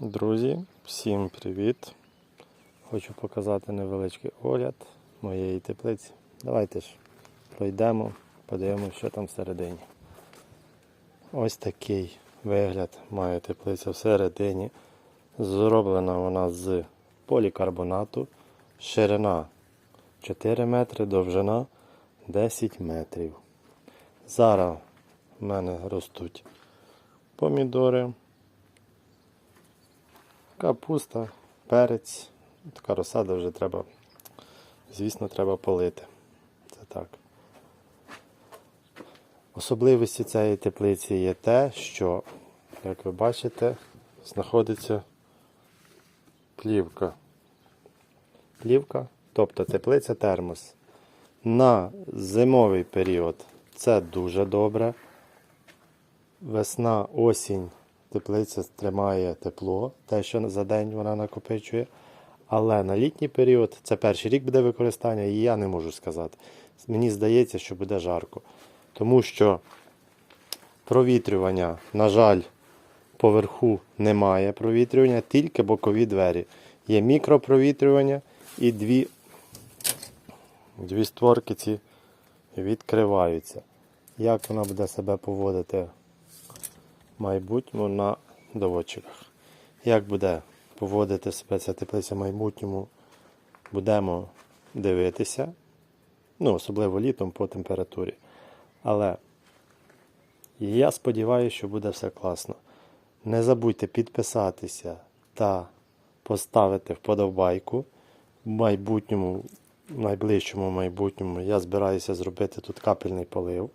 Друзі, всім привіт! Хочу показати невеличкий огляд моєї теплиці. Давайте ж пройдемо, подивимося, що там всередині. Ось такий вигляд має теплиця всередині. Зроблена вона з полікарбонату. Ширина 4 метри, довжина 10 метрів. Зараз в мене ростуть помідори капуста, перець. Така розсада вже треба, звісно, треба полити. Це так. Особливості цієї теплиці є те, що, як ви бачите, знаходиться плівка. Плівка, тобто теплиця термос. На зимовий період це дуже добре. Весна, осінь, теплиця тримає тепло, те, що за день вона накопичує. Але на літній період, це перший рік буде використання, і я не можу сказати. Мені здається, що буде жарко. Тому що провітрювання, на жаль, поверху немає провітрювання, тільки бокові двері. Є мікропровітрювання і дві, дві створки ці відкриваються. Як вона буде себе поводити майбутньому на доводчиках. Як буде поводити себе ця теплиця в майбутньому, будемо дивитися. Ну, особливо літом по температурі. Але я сподіваюся, що буде все класно. Не забудьте підписатися та поставити вподобайку. В майбутньому, в найближчому майбутньому я збираюся зробити тут капельний полив,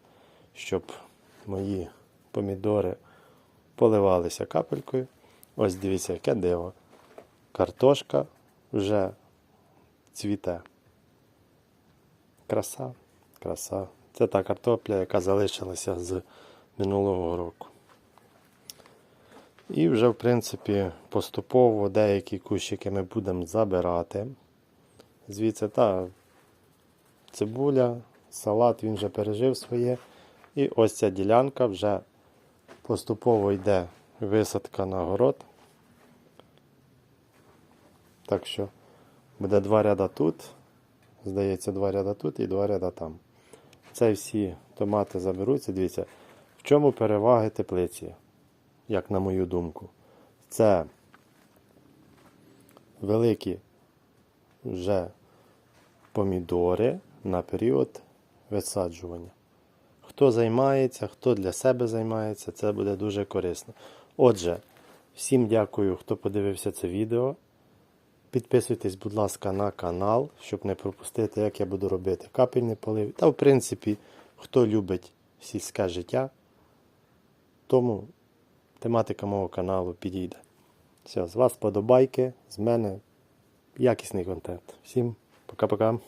щоб мої помідори поливалися капелькою. Ось дивіться, яке диво. Картошка вже цвіте. Краса, краса. Це та картопля, яка залишилася з минулого року. І вже, в принципі, поступово деякі кущики ми будемо забирати. Звідси та цибуля, салат він вже пережив своє. І ось ця ділянка вже поступово йде висадка на город. Так що буде два ряда тут. Здається, два ряда тут і два ряда там. Це всі томати заберуться. Дивіться, в чому переваги теплиці, як на мою думку. Це великі вже помідори на період висаджування. Хто займається, хто для себе займається, це буде дуже корисно. Отже, всім дякую, хто подивився це відео. Підписуйтесь, будь ласка, на канал, щоб не пропустити, як я буду робити капельний полив. Та, в принципі, хто любить сільське життя, тому тематика мого каналу підійде. Все, з вас подобайки, з мене якісний контент. Всім пока-пока.